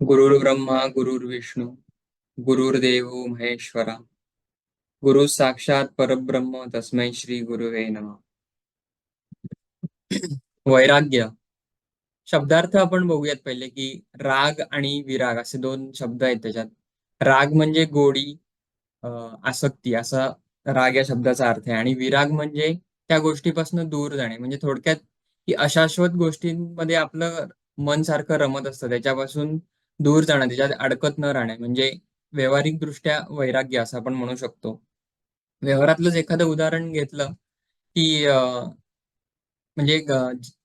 गुरुर्ब्रह्मा गुरुर्विष्णू गुरुर्देव महेश्वरा. गुरु साक्षात परब्रह्म तस्मै श्री गुरुवे नम. वैराग्य. शब्दार्थ आपण बघूयात पहिले की राग आणि विराग असे दोन शब्द आहेत त्याच्यात. राग म्हणजे गोडी आसक्ती असा राग या शब्दाचा अर्थ आहे. आणि विराग म्हणजे त्या गोष्टीपासून दूर जाणे म्हणजे थोडक्यात की अशाश्वत गोष्टींमध्ये आपलं मन सारखं रमत असतं. त्याच्यापासून दूर जाणं त्याच्यात अडकत न राहणे म्हणजे व्यावहारिक दृष्ट्या वैराग्य असं आपण म्हणू शकतो. व्यवहारातलंच एखादं उदाहरण घेतलं की म्हणजे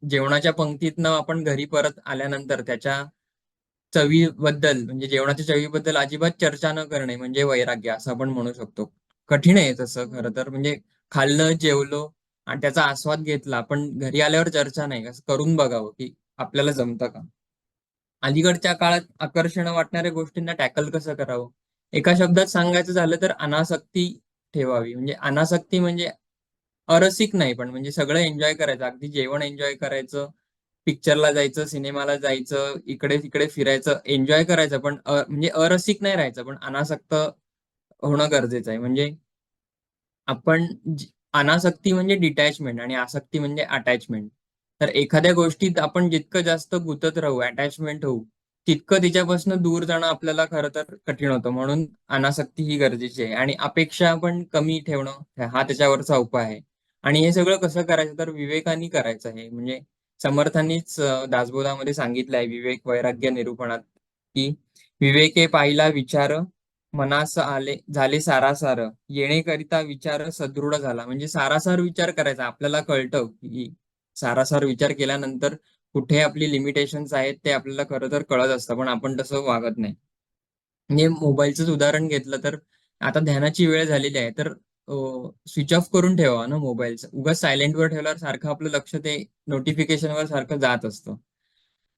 जेवणाच्या पंक्तीतनं आपण घरी परत आल्यानंतर त्याच्या चवीबद्दल म्हणजे जेवणाच्या चवीबद्दल अजिबात चर्चा न करणे म्हणजे वैराग्य असं आपण म्हणू शकतो. कठीण आहे तसं खरं तर म्हणजे खाल्लं जेवलो आणि त्याचा आस्वाद घेतला पण घरी आल्यावर चर्चा नाही असं करून बघावं की आपल्याला जमतं का? अलीकडच्या काळात आकर्षण वाटणाऱ्या गोष्टींना टॅकल कसं करावं? एका शब्दात सांगायचं झालं तर अनासक्ती ठेवावी. म्हणजे अनासक्ती म्हणजे अरसिक नाही पण म्हणजे सगळं एन्जॉय करायचं. अगदी जेवण एन्जॉय करायचं पिक्चरला जायचं सिनेमाला जायचं इकडे तिकडे फिरायचं एन्जॉय करायचं. पण म्हणजे अरसिक नाही राहायचं पण अनासक्त होणं गरजेचं आहे. म्हणजे आपण अनासक्ती म्हणजे डिटॅचमेंट आणि आसक्ती म्हणजे अटॅचमेंट तर एखाद्या गोष्टीत आपण जितकं जास्त गुंतत राहू अटॅचमेंट होऊ तितकं तिच्यापासून दूर जाणं आपल्याला खरं तर कठीण होतं. म्हणून अनासक्ती ही गरजेची आहे. आणि अपेक्षा पण कमी ठेवणं हा त्याच्यावरचा उपाय आहे. आणि हे सगळं कसं करायचं तर विवेकाने करायचं आहे. म्हणजे समर्थांनीच दासबोधामध्ये सांगितलं आहे विवेक वैराग्य निरूपणात की विवेके पाहिला विचार मनास आले झाले सारासार. येणेकरिता विचार सदृढ झाला. म्हणजे सारासार विचार करायचा. आपल्याला कळतं की सारासार विचार केल्यानंतर कुठे आपली लिमिटेशन्स आहेत ते आपल्याला खरं तर कळत असतं पण आपण तसं वागत नाही. म्हणजे मोबाईलचंच उदाहरण घेतलं तर आता ध्यानाची वेळ झालेली आहे तर स्विच ऑफ करून ठेवा ना मोबाईलचं. उगाच सायलेंटवर ठेवल्यावर सारखं आपलं लक्ष ते नोटिफिकेशनवर सारखं जात असतं.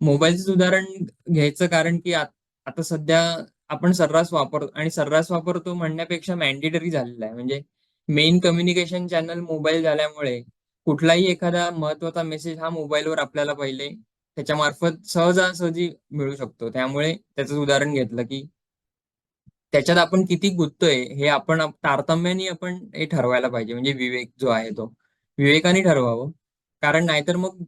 मोबाईलचंच उदाहरण घ्यायचं कारण की आता सध्या आपण सर्रास वापरतो आणि सर्रास वापरतो म्हणण्यापेक्षा मॅन्डेटरी झालेला आहे. म्हणजे मेन कम्युनिकेशन चॅनल मोबाईल झाल्यामुळे कुठलाही एखादा महत्त्वाचा मेसेज हा मोबाईलवर आपल्याला पहिले त्याच्या मार्फत सहजासहजी मिळू शकतो. त्यामुळे त्याचं उदाहरण घेतलं की त्याच्यात आपण किती गुंततोय हे आपण तारतम्याने आपण हे ठरवायला पाहिजे. म्हणजे विवेक जो आहे तो. विवेकाने ठरवावं. कारण नाहीतर मग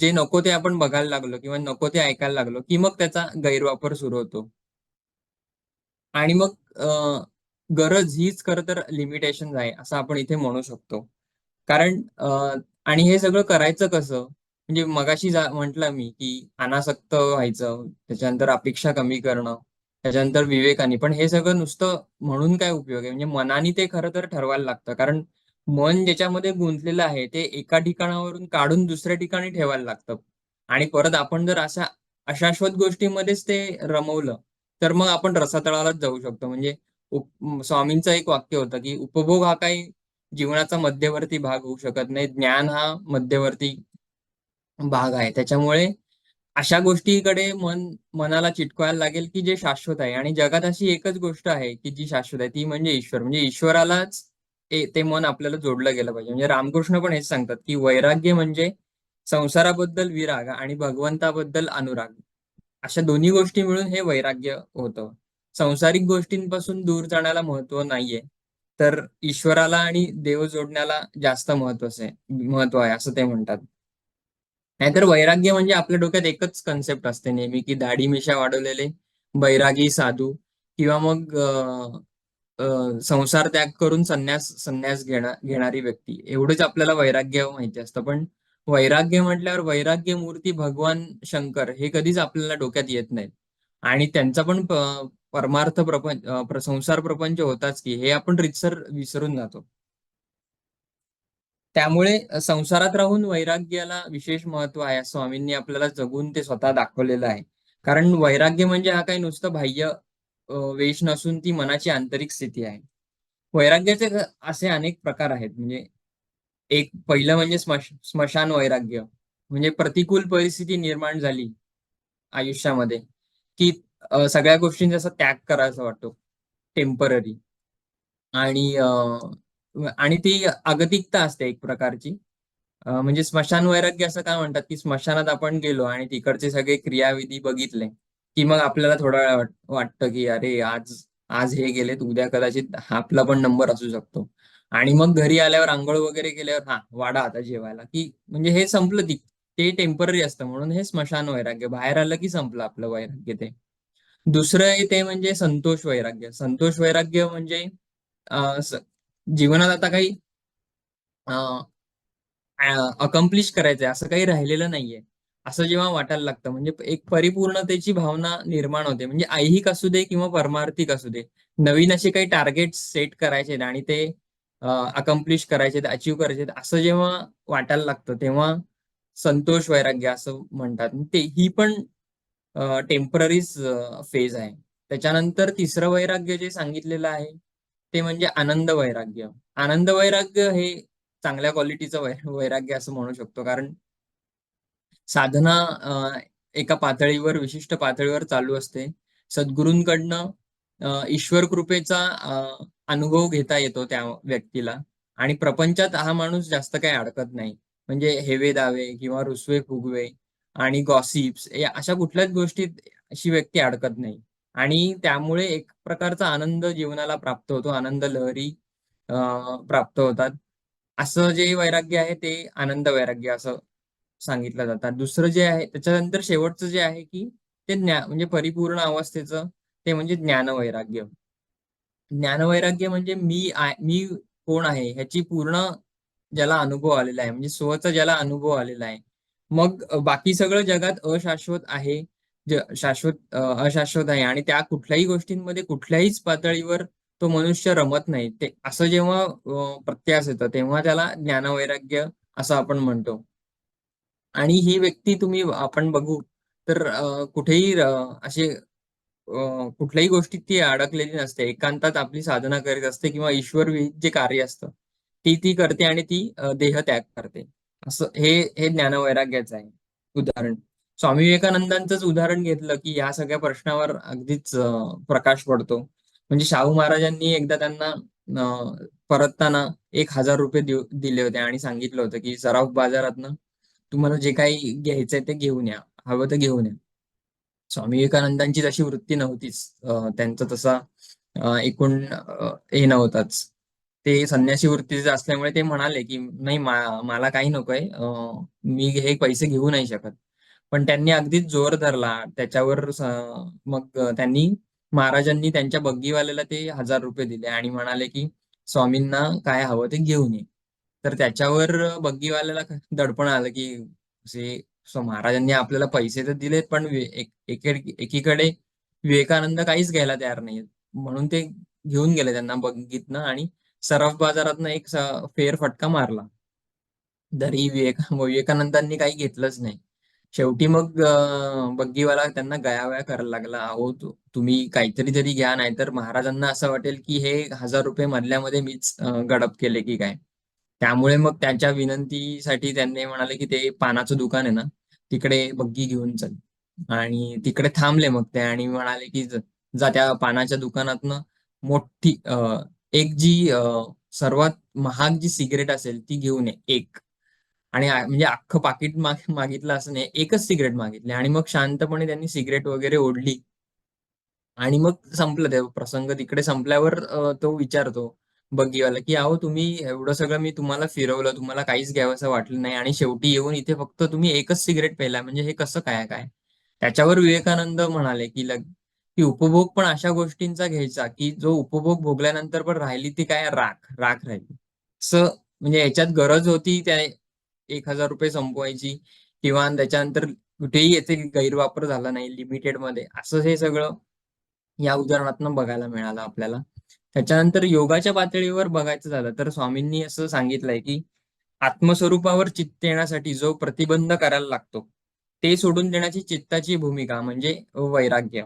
जे नको ते आपण बघायला लागलो किंवा नको ते ऐकायला लागलो की मग त्याचा गैरवापर सुरू होतो. आणि मग गरज हीच खरं तर लिमिटेशन आहे असं आपण इथे म्हणू शकतो. कारण आणि हे सगळं करायचं कसं? म्हणजे मगाशी म्हटलं मी की अनासक्त व्हायचं त्याच्यानंतर अपेक्षा कमी करणं त्याच्यानंतर विवेकाने. पण हे सगळं नुसतं म्हणून काय उपयोग आहे? म्हणजे मनाने ते खरं तर ठरवायला लागतं. कारण मन ज्याच्यामध्ये गुंतलेलं आहे ते एका ठिकाणावरून काढून दुसऱ्या ठिकाणी ठेवायला लागतं. आणि परत आपण जर अशा अशाश्वत गोष्टीमध्येच ते रमवलं तर मग आपण रसातळालाच जाऊ शकतो. म्हणजे स्वामींचं एक वाक्य होतं की उपभोग हा काही जीवनाचा मध्यवर्ती भाग होऊ शकत नाही. ज्ञान हा मध्यवर्ती भाग आहे. त्याच्यामुळे अशा गोष्टीकडे मन मनाला चिटकवायला लागेल की जे शाश्वत आहे. आणि जगात अशी एकच गोष्ट आहे की जी शाश्वत आहे ती म्हणजे ईश्वर. म्हणजे ईश्वरालाच ते मन आपल्याला जोडलं गेलं पाहिजे. म्हणजे रामकृष्ण पण हेच सांगतात की वैराग्य म्हणजे संसाराबद्दल विराग आणि भगवंताबद्दल अनुराग. अशा दोन्ही गोष्टी मिळून हे वैराग्य होतं. संसारिक गोष्टींपासून दूर जाण्याला महत्त्व नाहीये. तर ईश्वराला आणि देव जोडण्याला जास्त महत्वाचं आहे महत्त्व आहे असं ते म्हणतात. नाहीतर वैराग्य म्हणजे आपल्या डोक्यात एकच कन्सेप्ट असते नेहमी की दाढी मिशा वाढवलेले बैरागी साधू किंवा मग संसार त्याग करून संन्यास संन्यास घेणार घेणारी व्यक्ती. एवढंच आपल्याला वैराग्य माहिती असतं. पण वैराग्य म्हटल्यावर वैराग्य मूर्ती भगवान शंकर हे कधीच आपल्याला डोक्यात येत नाहीत. आणि त्यांचा पण परमार्थ प्रपंच संसार प्रपंच होताच की हे आपण रितसर विसरून जातो. त्यामुळे संसारात राहून वैराग्याला विशेष महत्त्व आहे स्वामींनी आपल्याला जगून ते स्वतः दाखवलेलं आहे. कारण वैराग्य म्हणजे हा काही नुसतं बाह्य वेश नसून ती मनाची आंतरिक स्थिती आहे. वैराग्याचे असे अनेक प्रकार आहेत. म्हणजे एक पहिलं म्हणजे स्मश स्मशान वैराग्य. म्हणजे प्रतिकूल परिस्थिती निर्माण झाली आयुष्यामध्ये. की सगळ्या गोष्टींचा असा त्याग करायचा वाटतो. टेंपररी आणि आणि ती अगतिकता असते एक प्रकारची. म्हणजे स्मशान वैराग्य असं काय म्हणतात की स्मशानात आपण गेलो आणि तिकडचे सगळे क्रियाविधी बघितले की मग आपल्याला थोडा वेळ वाटतं की अरे आज आज हे गेलेत उद्या कदाचित आपला पण नंबर असू शकतो. आणि मग घरी आल्यावर आंघोळ वगैरे केल्यावर हा वाडा आता जेवायला. की म्हणजे हे संपलं ती ते टेंपररी असतं म्हणून हे स्मशान वैराग्य. बाहेर आलं की संपलं आपलं वैराग्य ते. दुसरं आहे ते म्हणजे संतोष वैराग्य. संतोष वैराग्य म्हणजे जीवनात आता काही अकम्प्लिश करायचंय असं काही राहिलेलं नाहीये. असं जेव्हा वाटायला लागतं म्हणजे एक परिपूर्णतेची भावना निर्माण होते. म्हणजे ऐहिक असू दे किंवा परमार्थिक असू दे नवीन असे काही टार्गेट सेट करायचे आणि ते अकम्प्लिश करायचे अचीव करायचे असं जेव्हा वाटायला लागतं तेव्हा संतोष वैराग्य असं म्हणतात. ते ही पण टेम्पररीज फेज आहे. त्याच्यानंतर तिसरं वैराग्य जे सांगितलेलं आहे ते म्हणजे आनंद वैराग्य. आनंद वैराग्य हे चांगल्या क्वालिटीचं वै वैराग्य असं म्हणू शकतो. कारण साधना एका पातळीवर विशिष्ट पातळीवर चालू असते. सद्गुरूंकडनं ईश्वर कृपेचा अनुभव घेता येतो त्या व्यक्तीला. आणि प्रपंचात हा माणूस जास्त काही अडकत नाही. म्हणजे हेवे दावे किंवा रुसवे फुगवे आणि गॉसिप्स या अशा कुठल्याच गोष्टीत अशी व्यक्ती अडकत नाही. आणि त्यामुळे एक प्रकारचा आनंद जीवनाला प्राप्त होतो आनंद लहरी प्राप्त होतात. असं जे वैराग्य आहे ते आनंद वैराग्य असं सांगितलं जातात दुसरं जे आहे त्याच्यानंतर शेवटचं जे आहे की ते ज्ञान म्हणजे परिपूर्ण अवस्थेचं ते म्हणजे ज्ञानवैराग्य ज्ञानवैराग्य म्हणजे मी आय- मी कोण आहे ह्याची पूर्ण ज्याला अनुभव आलेला आहे म्हणजे स्वचा ज्याला अनुभव आलेला आहे मग बाकी सगळं जगात अशाश्वत आहे. शाश्वत अशाश्वत आहे. आणि त्या कुठल्याही गोष्टींमध्ये कुठल्याहीच पातळीवर तो मनुष्य रमत नाही. ते असं जेव्हा प्रत्यास येतं तेव्हा त्याला ज्ञानवैराग्य असं आपण म्हणतो. आणि ही व्यक्ती तुम्ही आपण बघू तर कुठेही असे कुठल्याही गोष्टीत ती अडकलेली नसते. एकांतात आपली साधना करीत असते किंवा ईश्वर जे कार्य असतं ती ती करते आणि ती देह त्याग करते. असं हे हे ज्ञानवैराग्याचं आहे. उदाहरण. स्वामी विवेकानंदांचंच उदाहरण घेतलं की या सगळ्या प्रश्नावर अगदीच प्रकाश पडतो. म्हणजे शाहू महाराजांनी एकदा त्यांना परतताना एक हजार रुपये दिले होते आणि सांगितलं होतं की सराफ बाजारातनं तुम्हाला जे काही घ्यायचंय ते घेऊन या. हवं तर घेऊन या. स्वामी विवेकानंदांची तशी वृत्ती नव्हतीच. त्यांचा त्यांचं तसा एकूण हे नव्हताच. ते संन्यासी वृत्तीचे असल्यामुळे ते म्हणाले की नाही मला काही नकोय. मी हे पैसे घेऊ नाही शकत. पण त्यांनी अगदीच जोर धरला. त्याच्यावर मग त्यांनी महाराजांनी त्यांच्या बग्गीवाल्याला ते हजार रुपये दिले आणि म्हणाले की स्वामींना काय हवं ते घेऊन ये. तर त्याच्यावर बग्गीवाल्याला दडपण आलं की जे महाराजांनी आपल्याला पैसे तर दिलेत पण एक- एकीकडे विवेकानंद काहीच घ्यायला तयार नाही म्हणून ते घेऊन गेले त्यांना बग्गीतनं आणि सराफ बाजारातनं एक फेर फटका मारला. तरी विवेक विवेकानंदांनी काही घेतलंच नाही. शेवटी मग बग्गीवाला त्यांना गयावया करायला लागला. अहो तुम्ही काहीतरी तरी घ्या नाहीतर महाराजांना असं वाटेल की हे हजार रुपये मधल्यामध्ये मीच गडप केले की काय? त्यामुळे मग त्यांच्या विनंतीसाठी त्यांनी म्हणाले की ते पानाचं दुकान आहे ना तिकडे बग्गी घेऊन चल. आणि तिकडे थांबले मग ते आणि म्हणाले की जा त्या पानाच्या दुकानातनं मोठी एक जी सर्वात महाग जी सिगरेट असेल ती घेऊन ये एक. आणि म्हणजे अख्खं पाकिट माग मागितलं असं नाही एकच सिगरेट मागितली. आणि मग शांतपणे त्यांनी सिगरेट वगैरे ओढली. आणि मग संपलं ते प्रसंग तिकडे संपल्यावर तो विचारतो बग्गीवाला की अहो तुम्ही एवढं सगळं मी तुम्हाला फिरवलं तुम्हाला काहीच घ्यावंसं वाटलं नाही आणि शेवटी येऊन इथे फक्त तुम्ही एकच सिगरेट पेला म्हणजे हे कसं काय काय? त्याच्यावर विवेकानंद म्हणाले की लग की उपभोग पण अशा गोष्टींचा घ्यायचा की जो उपभोग भोगल्यानंतर पण राहिली ती काय? राख राख राहिली. असं म्हणजे याच्यात गरज होती त्या एक हजार रुपये संपवायची किंवा त्याच्यानंतर कुठेही याचे गैरवापर झाला नाही लिमिटेडमध्ये असं हे सगळं या उदाहरणातून बघायला मिळालं आपल्याला. त्याच्यानंतर योगाच्या पातळीवर बघायचं झालं तर स्वामींनी असं सांगितलंय की आत्मस्वरूपावर चित्त येण्यासाठी जो प्रतिबंध करायला लागतो ते सोडून देण्याची चित्ताची भूमिका म्हणजे वैराग्य.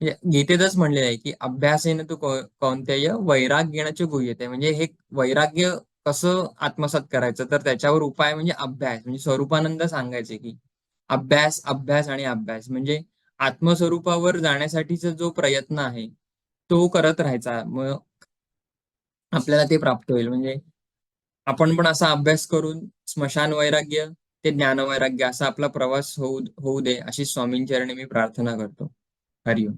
म्हणजे गीतेतच म्हणले आहे की अभ्यासेन तू कोणत्याय वैराग्याचे गुह्यते. म्हणजे हे वैराग्य कसं आत्मसात करायचं? तर त्याच्यावर उपाय म्हणजे अभ्यास. म्हणजे स्वरूपानंद सांगायचे की अभ्यास अभ्यास आणि अभ्यास. म्हणजे आत्मस्वरूपावर जाण्यासाठीचा जो प्रयत्न आहे तो करत राहायचा. मग आपल्याला ते प्राप्त होईल. म्हणजे आपण पण असा अभ्यास करून स्मशान वैराग्य ते ज्ञान वैराग्य असा आपला प्रवास होऊ होऊ दे अशी स्वामींचरणी मी प्रार्थना करतो. हरिओम.